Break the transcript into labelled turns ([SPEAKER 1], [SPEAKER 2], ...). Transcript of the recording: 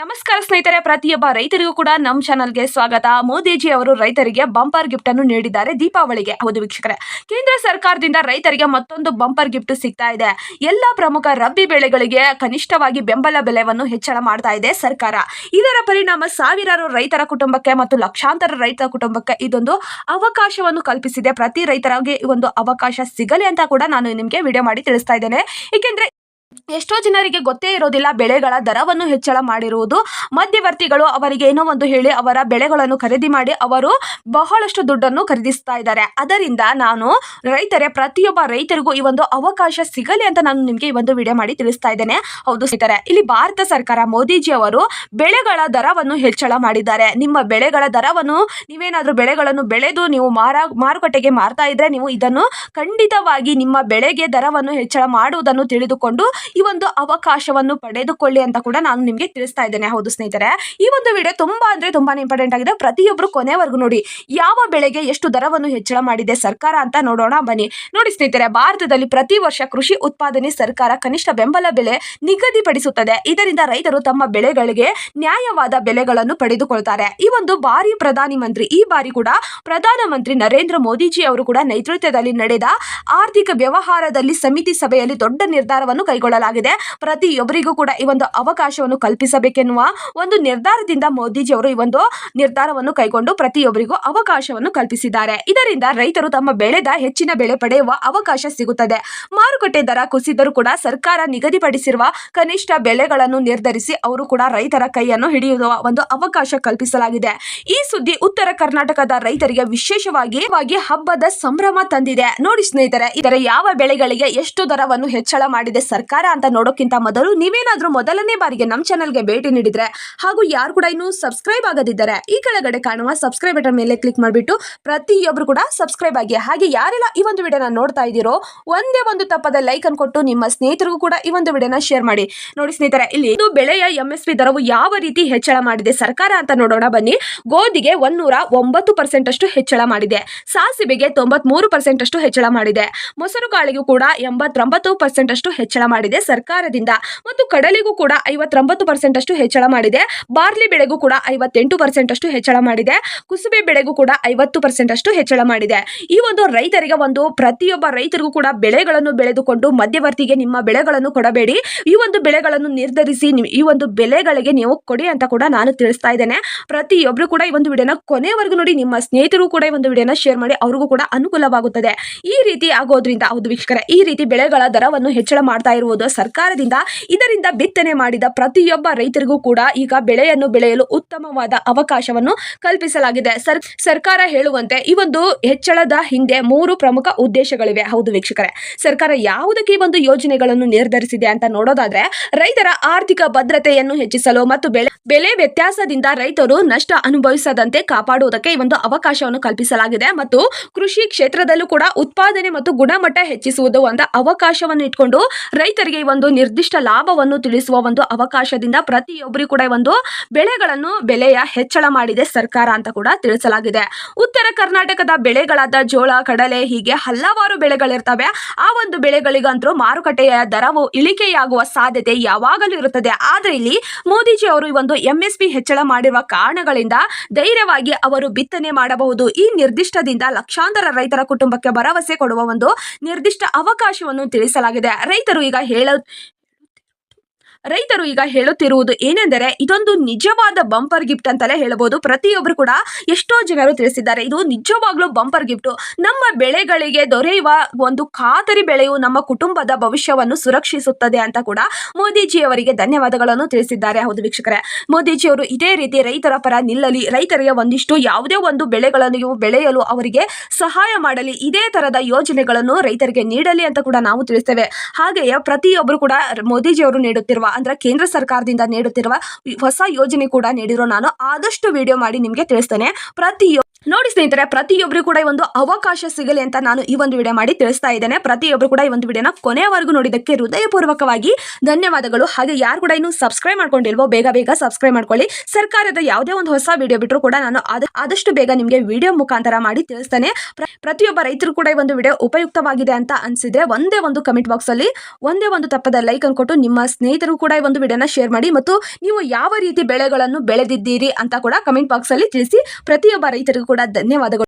[SPEAKER 1] ನಮಸ್ಕಾರ ಸ್ನೇಹಿತರೆ, ಪ್ರತಿಯೊಬ್ಬ ರೈತರಿಗೂ ಕೂಡ ನಮ್ಮ ಚಾನಲ್ಗೆ ಸ್ವಾಗತ. ಮೋದಿಜಿ ಅವರು ರೈತರಿಗೆ ಬಂಪರ್ ಗಿಫ್ಟ್ ಅನ್ನು ನೀಡಿದ್ದಾರೆ ದೀಪಾವಳಿಗೆ. ಹೌದು ವೀಕ್ಷಕರೇ, ಕೇಂದ್ರ ಸರ್ಕಾರದಿಂದ ರೈತರಿಗೆ ಮತ್ತೊಂದು ಬಂಪರ್ ಗಿಫ್ಟ್ ಸಿಗ್ತಾ ಇದೆ. ಎಲ್ಲ ಪ್ರಮುಖ ರಬ್ಬಿ ಬೆಳೆಗಳಿಗೆ ಕನಿಷ್ಠವಾಗಿ ಬೆಂಬಲ ಬೆಲೆಯನ್ನು ಹೆಚ್ಚಳ ಮಾಡ್ತಾ ಇದೆ ಸರ್ಕಾರ. ಇದರ ಪರಿಣಾಮ ಸಾವಿರಾರು ರೈತರ ಕುಟುಂಬಕ್ಕೆ ಮತ್ತು ಲಕ್ಷಾಂತರ ರೈತರ ಕುಟುಂಬಕ್ಕೆ ಇದೊಂದು ಅವಕಾಶವನ್ನು ಕಲ್ಪಿಸಿದೆ. ಪ್ರತಿ ರೈತರಿಗೆ ಒಂದು ಅವಕಾಶ ಸಿಗಲಿ ಅಂತ ಕೂಡ ನಾನು ನಿಮಗೆ ವಿಡಿಯೋ ಮಾಡಿ ತಿಳಿಸ್ತಾ ಇದ್ದೇನೆ. ಏಕೆಂದ್ರೆ ಎಷ್ಟೋ ಜನರಿಗೆ ಗೊತ್ತೇ ಇರೋದಿಲ್ಲ ಬೆಳೆಗಳ ದರವನ್ನು ಹೆಚ್ಚಳ ಮಾಡಿರುವುದು. ಮಧ್ಯವರ್ತಿಗಳು ಅವರಿಗೆ ಏನೋ ಒಂದು ಹೇಳಿ ಅವರ ಬೆಳೆಗಳನ್ನು ಖರೀದಿ ಮಾಡಿ ಅವರು ಬಹಳಷ್ಟು ದುಡ್ಡನ್ನು ಖರೀದಿಸ್ತಾ ಇದ್ದಾರೆ. ಅದರಿಂದ ನಾನು ರೈತರೇ, ಪ್ರತಿಯೊಬ್ಬ ರೈತರಿಗೂ ಈ ಒಂದು ಅವಕಾಶ ಸಿಗಲಿ ಅಂತ ನಾನು ನಿಮಗೆ ಈ ಒಂದು ವಿಡಿಯೋ ಮಾಡಿ ತಿಳಿಸ್ತಾ ಇದ್ದೇನೆ. ಹೌದು ಸ್ನೇಹಿತರೆ, ಇಲ್ಲಿ ಭಾರತ ಸರ್ಕಾರ ಮೋದಿಜಿ ಅವರು ಬೆಳೆಗಳ ದರವನ್ನು ಹೆಚ್ಚಳ ಮಾಡಿದ್ದಾರೆ. ನಿಮ್ಮ ಬೆಳೆಗಳ ದರವನ್ನು ನೀವೇನಾದರೂ ಬೆಳೆಗಳನ್ನು ಬೆಳೆದು ನೀವು ಮಾರ, ಮಾರುಕಟ್ಟೆಗೆ ಮಾರ್ತಾ ಇದ್ದರೆ ನೀವು ಇದನ್ನು ಖಂಡಿತವಾಗಿ ನಿಮ್ಮ ಬೆಳೆಗೆ ದರವನ್ನು ಹೆಚ್ಚಳ ಮಾಡುವುದನ್ನು ತಿಳಿದುಕೊಂಡು ಈ ಒಂದು ಅವಕಾಶವನ್ನು ಪಡೆದುಕೊಳ್ಳಿ ಅಂತ ಕೂಡ ನಾನು ನಿಮಗೆ ತಿಳಿಸ್ತಾ ಇದ್ದೇನೆ, ಹೌದು ಸ್ನೇಹಿತರೆ. ಈ ಒಂದು ವಿಡಿಯೋ ತುಂಬಾ ಅಂದ್ರೆ ತುಂಬಾನೇ ಇಂಪಾರ್ಟೆಂಟ್ ಆಗಿದೆ. ಪ್ರತಿಯೊಬ್ಬರು ಕೊನೆವರೆಗೂ ನೋಡಿ, ಯಾವ ಬೆಳೆಗೆ ಎಷ್ಟು ದರವನ್ನು ಹೆಚ್ಚಳ ಮಾಡಿದೆ ಸರ್ಕಾರ ಅಂತ ನೋಡೋಣ, ಬನ್ನಿ. ನೋಡಿ ಸ್ನೇಹಿತರೆ, ಭಾರತದಲ್ಲಿ ಪ್ರತಿ ವರ್ಷ ಕೃಷಿ ಉತ್ಪಾದನೆ ಸರ್ಕಾರ ಕನಿಷ್ಠ ಬೆಂಬಲ ಬೆಲೆ ನಿಗದಿಪಡಿಸುತ್ತದೆ. ಇದರಿಂದ ರೈತರು ತಮ್ಮ ಬೆಳೆಗಳಿಗೆ ನ್ಯಾಯವಾದ ಬೆಲೆಗಳನ್ನು ಪಡೆದುಕೊಳ್ತಾರೆ. ಈ ಒಂದು ಬಾರಿ ಪ್ರಧಾನಿ ಮಂತ್ರಿ, ಈ ಬಾರಿ ಕೂಡ ಪ್ರಧಾನಮಂತ್ರಿ ನರೇಂದ್ರ ಮೋದಿಜಿ ಅವರು ಕೂಡ ನೇತೃತ್ವದಲ್ಲಿ ನಡೆದ ಆರ್ಥಿಕ ವ್ಯವಹಾರದಲ್ಲಿ ಸಮಿತಿ ಸಭೆಯಲ್ಲಿ ದೊಡ್ಡ ನಿರ್ಧಾರವನ್ನು ಕೈಗೊಳ್ಳಲಾಗಿದೆ ಪ್ರತಿಯೊಬ್ಬರಿಗೂ ಕೂಡ ಈ ಒಂದು ಅವಕಾಶವನ್ನು ಕಲ್ಪಿಸಬೇಕೆನ್ನುವ ಒಂದು ನಿರ್ಧಾರದಿಂದ ಮೋದಿಜಿ ಅವರು ಈ ಒಂದು ನಿರ್ಧಾರವನ್ನು ಕೈಗೊಂಡು ಪ್ರತಿಯೊಬ್ಬರಿಗೂ ಅವಕಾಶವನ್ನು ಕಲ್ಪಿಸಿದ್ದಾರೆ. ಇದರಿಂದ ರೈತರು ತಮ್ಮ ಬೆಳೆದ ಹೆಚ್ಚಿನ ಬೆಳೆ ಪಡೆಯುವ ಅವಕಾಶ ಸಿಗುತ್ತದೆ. ಮಾರುಕಟ್ಟೆ ದರ ಕುಸಿದರೂ ಕೂಡ ಸರ್ಕಾರ ನಿಗದಿಪಡಿಸಿರುವ ಕನಿಷ್ಠ ಬೆಲೆಗಳನ್ನು ನಿರ್ಧರಿಸಿ ಅವರು ಕೂಡ ರೈತರ ಕೈಯನ್ನು ಹಿಡಿಯುವ ಒಂದು ಅವಕಾಶ ಕಲ್ಪಿಸಲಾಗಿದೆ. ಈ ಸುದ್ದಿ ಉತ್ತರ ಕರ್ನಾಟಕದ ರೈತರಿಗೆ ವಿಶೇಷವಾಗಿ ಹಬ್ಬದ ಸಂಭ್ರಮ ತಂದಿದೆ. ನೋಡಿ ಸ್ನೇಹಿತರೆ, ಇದರ ಯಾವ ಬೆಳೆಗಳಿಗೆ ಎಷ್ಟು ದರವನ್ನು ಹೆಚ್ಚಳ ಮಾಡಿದೆ ಸರ್ಕಾರ? ಅಂತ ನೋಡೋಕ್ಕಿಂತ ಮೊದಲು ನೀವೇನಾದರೂ ಮೊದಲನೇ ಬಾರಿಗೆ ನಮ್ಮ ಚಾನಲ್ಗೆ ಭೇಟಿ ನೀಡಿದ್ರೆ ಹಾಗೂ ಯಾರು ಕೂಡ ಇನ್ನೂ ಸಬ್ಸ್ಕ್ರೈಬ್ ಆಗದಿದ್ದಾರೆ ಈ ಕೆಳಗಡೆ ಕಾಣುವ ಸಬ್ಸ್ಕ್ರೈಬ್ ಬಟನ್ ಮೇಲೆ ಕ್ಲಿಕ್ ಮಾಡಿಬಿಟ್ಟು ಪ್ರತಿಯೊಬ್ಬರು ಕೂಡ ಸಬ್ಸ್ಕ್ರೈಬ್ ಆಗಿ ಹಾಗೆ ಯಾರೆಲ್ಲ ಈ ಒಂದು ವಿಡಿಯೋನ ನೋಡ್ತಾ ಇದ್ದೀರೋ ಒಂದೇ ಒಂದು ತಪ್ಪದ ಲೈಕ್ ಅನ್ನು ಕೊಟ್ಟು ನಿಮ್ಮ ಸ್ನೇಹಿತರಿಗೂ ಕೂಡ ಈ ಒಂದು ವಿಡಿಯೋನ ಶೇರ್ ಮಾಡಿ. ನೋಡಿ ಸ್ನೇಹಿತರೆ, ಇಲ್ಲಿ ಇದು ಬೆಳೆಯ ಎಂ ಎಸ್ ದರವು ಯಾವ ರೀತಿ ಹೆಚ್ಚಳ ಮಾಡಿದೆ ಸರ್ಕಾರ ಅಂತ ನೋಡೋಣ ಬನ್ನಿ. ಗೋಧಿಗೆ ಒಂದೂರ ಒಂಬತ್ತು ಪರ್ಸೆಂಟ್ ಅಷ್ಟು ಹೆಚ್ಚಳ ಮಾಡಿದೆ. ಸಾಸಿವೆಗೆ ತೊಂಬತ್ಮೂರು ಪರ್ಸೆಂಟ್ ಅಷ್ಟು ಹೆಚ್ಚಳ ಮಾಡಿದೆ. ಮೊಸರು ಕಾಳಿಗೂ ಕೂಡ ಎಂಬತ್ತೊಂಬತ್ತು ಪರ್ಸೆಂಟ್ ಅಷ್ಟು ಹೆಚ್ಚಳ ಮಾಡಿದೆ. ಸರ್ಕಾರದಿಂದ. ಮತ್ತು ಕಡಲೆಗೂ ಕೂಡ ಐವತ್ತೊಂಬತ್ತು ಪರ್ಸೆಂಟ್ ಅಷ್ಟು ಹೆಚ್ಚಳ ಮಾಡಿದೆ. ಬಾರ್ಲಿ ಬೆಳೆಗೂ ಕೂಡ ಐವತ್ತೆಂಟು ಪರ್ಸೆಂಟ್ ಅಷ್ಟು ಹೆಚ್ಚಳ ಮಾಡಿದೆ. ಕುಸುಬೆ ಬೆಳೆಗೂ ಕೂಡ ಐವತ್ತು ಪರ್ಸೆಂಟ್ ಅಷ್ಟು ಹೆಚ್ಚಳ ಮಾಡಿದೆ. ಈ ಒಂದು ರೈತರಿಗೆ ಒಂದು ಪ್ರತಿಯೊಬ್ಬ ರೈತರಿಗೂ ಕೂಡ ಬೆಳೆಗಳನ್ನು ಬೆಳೆದುಕೊಂಡು ಮಧ್ಯವರ್ತಿಗೆ ನಿಮ್ಮ ಬೆಳೆಗಳನ್ನು ಕೊಡಬೇಡಿ. ಈ ಒಂದು ಬೆಳೆಗಳನ್ನು ನಿರ್ಧರಿಸಿ ಈ ಒಂದು ಬೆಲೆಗಳಿಗೆ ನೀವು ಕೊಡಿ ಅಂತ ಕೂಡ ನಾನು ತಿಳಿಸ್ತಾ ಇದ್ದೇನೆ. ಪ್ರತಿಯೊಬ್ಬರು ಕೂಡ ಈ ಒಂದು ವಿಡಿಯೋನ ಕೊನೆವರೆಗೂ ನೋಡಿ. ನಿಮ್ಮ ಸ್ನೇಹಿತರು ಕೂಡ ಈ ಒಂದು ವಿಡಿಯೋನ ಶೇರ್ ಮಾಡಿ. ಅವ್ರಿಗೂ ಕೂಡ ಅನುಕೂಲವಾಗುತ್ತದೆ. ಈ ರೀತಿ ಆಗೋದ್ರಿಂದ, ಹೌದು ವೀಕ್ಷಕರ, ಈ ರೀತಿ ಬೆಳೆಗಳ ದರವನ್ನು ಹೆಚ್ಚಳ ಮಾಡ್ತಾ ಇರುವುದು ಸರ್ಕಾರದಿಂದ ಇದರಿಂದ ಬಿತ್ತನೆ ಮಾಡಿದ ಪ್ರತಿಯೊಬ್ಬ ರೈತರಿಗೂ ಕೂಡ ಈಗ ಬೆಳೆಯನ್ನು ಬೆಳೆಯಲು ಉತ್ತಮವಾದ ಅವಕಾಶವನ್ನು ಕಲ್ಪಿಸಲಾಗಿದೆ. ಸರ್, ಸರ್ಕಾರ ಹೇಳುವಂತೆ ಈ ಒಂದು ಹೆಚ್ಚಳದ ಹಿಂದೆ ಮೂರು ಪ್ರಮುಖ ಉದ್ದೇಶಗಳಿವೆ. ಹೌದು ವೀಕ್ಷಕರೇ. ಸರ್ಕಾರ ಯಾವುದಕ್ಕೆ ಒಂದು ಯೋಜನೆಗಳನ್ನು ನಿರ್ಧರಿಸಿದೆ ಅಂತ ನೋಡೋದಾದ್ರೆ ರೈತರ ಆರ್ಥಿಕ ಭದ್ರತೆಯನ್ನು ಹೆಚ್ಚಿಸಲು ಮತ್ತು ಬೆಳೆ, ಬೆಲೆ ವ್ಯತ್ಯಾಸದಿಂದ ರೈತರು ನಷ್ಟ ಅನುಭವಿಸದಂತೆ ಕಾಪಾಡುವುದಕ್ಕೆ ಈ ಒಂದು ಅವಕಾಶವನ್ನು ಕಲ್ಪಿಸಲಾಗಿದೆ ಮತ್ತು ಕೃಷಿ ಕ್ಷೇತ್ರದಲ್ಲೂ ಕೂಡ ಉತ್ಪಾದನೆ ಮತ್ತು ಗುಣಮಟ್ಟ ಹೆಚ್ಚಿಸುವುದು ಒಂದು ಅವಕಾಶವನ್ನು ಇಟ್ಕೊಂಡು ರೈತರಿಗೆ ಒಂದು ನಿರ್ದಿಷ್ಟ ಲಾಭವನ್ನು ತಿಳಿಸುವ ಒಂದು ಅವಕಾಶದಿಂದ ಪ್ರತಿಯೊಬ್ಬರಿಗೂ ಕೂಡ ಒಂದು ಬೆಳೆಗಳನ್ನು ಬೆಲೆಯ ಹೆಚ್ಚಳ ಮಾಡಿದೆ ಸರ್ಕಾರ ಅಂತ ಕೂಡ ತಿಳಿಸಲಾಗಿದೆ. ಉತ್ತರ ಕರ್ನಾಟಕದ ಬೆಳೆಗಳಾದ ಜೋಳ, ಕಡಲೆ ಹೀಗೆ ಹಲವಾರು ಬೆಳೆಗಳಿರ್ತವೆ. ಆ ಒಂದು ಬೆಳೆಗಳಿಗಂತೂ ಮಾರುಕಟ್ಟೆಯ ದರವು ಇಳಿಕೆಯಾಗುವ ಸಾಧ್ಯತೆ ಯಾವಾಗಲೂ ಇರುತ್ತದೆ. ಆದರೆ ಇಲ್ಲಿ ಮೋದಿಜಿ ಅವರು ಈ ಒಂದು ಎಂಎಸ್ಪಿ ಹೆಚ್ಚಳ ಮಾಡಿರುವ ಕಾರಣಗಳಿಂದ ಧೈರ್ಯವಾಗಿ ಅವರು ಬಿತ್ತನೆ ಮಾಡಬಹುದು. ಈ ನಿರ್ದಿಷ್ಟದಿಂದ ಲಕ್ಷಾಂತರ ರೈತರ ಕುಟುಂಬಕ್ಕೆ ಭರವಸೆ ಕೊಡುವ ಒಂದು ನಿರ್ದಿಷ್ಟ ಅವಕಾಶವನ್ನು ತಿಳಿಸಲಾಗಿದೆ. ರೈತರು ಈಗ ಹೇಳ ರೈತರು ಈಗ ಹೇಳುತ್ತಿರುವುದು ಏನೆಂದರೆ, ಇದೊಂದು ನಿಜವಾದ ಬಂಪರ್ ಗಿಫ್ಟ್ ಅಂತಲೇ ಹೇಳಬಹುದು. ಪ್ರತಿಯೊಬ್ಬರು ಕೂಡ ಎಷ್ಟೋ ಜನರು ತಿಳಿಸಿದ್ದಾರೆ, ಇದು ನಿಜವಾಗ್ಲೂ ಬಂಪರ್ ಗಿಫ್ಟ್ ನಮ್ಮ ಬೆಳೆಗಳಿಗೆ ದೊರೆಯುವ ಒಂದು ಖಾತರಿ ಬೆಳೆಯು ನಮ್ಮ ಕುಟುಂಬದ ಭವಿಷ್ಯವನ್ನು ಸುರಕ್ಷಿಸುತ್ತದೆ ಅಂತ ಕೂಡ ಮೋದಿಜಿ ಅವರಿಗೆ ಧನ್ಯವಾದಗಳನ್ನು ತಿಳಿಸಿದ್ದಾರೆ. ಹೌದು ವೀಕ್ಷಕರೇ ಮೋದಿಜಿ ಅವರು ಇದೇ ರೀತಿ ರೈತರ ಪರ ನಿಲ್ಲಲಿ, ರೈತರಿಗೆ ಒಂದಿಷ್ಟು ಯಾವುದೇ ಒಂದು ಬೆಳೆಗಳನ್ನು ಬೆಳೆಯಲು ಅವರಿಗೆ ಸಹಾಯ ಮಾಡಲಿ, ಇದೇ ತರದ ಯೋಜನೆಗಳನ್ನು ರೈತರಿಗೆ ನೀಡಲಿ ಅಂತ ಕೂಡ ನಾವು ತಿಳಿಸ್ತೇವೆ. ಹಾಗೆಯೇ ಪ್ರತಿಯೊಬ್ಬರು ಕೂಡ ಮೋದಿಜಿ ಅವರು ನೀಡುತ್ತಿರುವ ಅಂದ್ರೆ ಕೇಂದ್ರ ಸರ್ಕಾರದಿಂದ ನೀಡುತ್ತಿರುವ ಹೊಸ ಯೋಜನೆ ಕೂಡ ನೀಡಿರೋ ನಾನು ಆದಷ್ಟು ವಿಡಿಯೋ ಮಾಡಿ ನಿಮಗೆ ತಿಳಿಸ್ತೇನೆ. ಪ್ರತಿಯೊ ನೋಡಿ ಸ್ನೇಹಿತರೆ ಪ್ರತಿಯೊಬ್ಬರು ಕೂಡ ಈ ಒಂದು ಅವಕಾಶ ಸಿಗಲಿ ಅಂತ ನಾನು ಈ ಒಂದು ವಿಡಿಯೋ ಮಾಡಿ ತಿಳಿಸ್ತಾ ಇದ್ದೇನೆ. ಪ್ರತಿಯೊಬ್ಬರು ಕೂಡ ಈ ಒಂದು ವಿಡಿಯೋನ ಕೊನೆಯವರೆಗೂ ನೋಡಿದ್ದಕ್ಕೆ ಹೃದಯಪೂರ್ವಕವಾಗಿ ಧನ್ಯವಾದಗಳು. ಹಾಗೆ ಯಾರು ಕೂಡ ಇನ್ನೂ ಸಬ್ಸ್ಕ್ರೈಬ್ ಮಾಡ್ಕೊಂಡಿಲ್ವೋ, ಬೇಗ ಬೇಗ ಸಬ್ಸ್ಕ್ರೈಬ್ ಮಾಡ್ಕೊಳ್ಳಿ. ಸರ್ಕಾರದ ಯಾವುದೇ ಒಂದು ಹೊಸ ವಿಡಿಯೋ ಬಿಟ್ಟರು ಕೂಡ ನಾನು ಆದ- ಆದಷ್ಟು ಬೇಗ ನಿಮಗೆ ವಿಡಿಯೋ ಮುಖಾಂತರ ಮಾಡಿ ತಿಳಿಸ್ತೇನೆ. ಪ್ರ- ಪ್ರತಿಯೊಬ್ಬ ರೈತರು ಕೂಡ ಈ ಒಂದು ವಿಡಿಯೋ ಉಪಯುಕ್ತವಾಗಿದೆ ಅಂತ ಅನ್ಸಿದ್ರೆ ಒಂದೇ ಒಂದು ಕಮೆಂಟ್ ಬಾಕ್ಸ್ ಅಲ್ಲಿ ಒಂದೇ ಒಂದು ತಪ್ಪದ ಲೈಕ್ ಅನ್ಕೊಟ್ಟು ನಿಮ್ಮ ಸ್ನೇಹಿತರು ಕೂಡ ಈ ಒಂದು ವಿಡಿಯೋನ ಶೇರ್ ಮಾಡಿ ಮತ್ತು ನೀವು ಯಾವ ರೀತಿ ಬೆಳೆಗಳನ್ನು ಬೆಳೆದಿದ್ದೀರಿ ಅಂತ ಕೂಡ ಕಮೆಂಟ್ ಬಾಕ್ಸ್ ಅಲ್ಲಿ ತಿಳಿಸಿ ಪ್ರತಿಯೊಬ್ಬ ರೈತರಿಗೂ ಕೂಡ ಧನ್ಯವಾದಗಳು.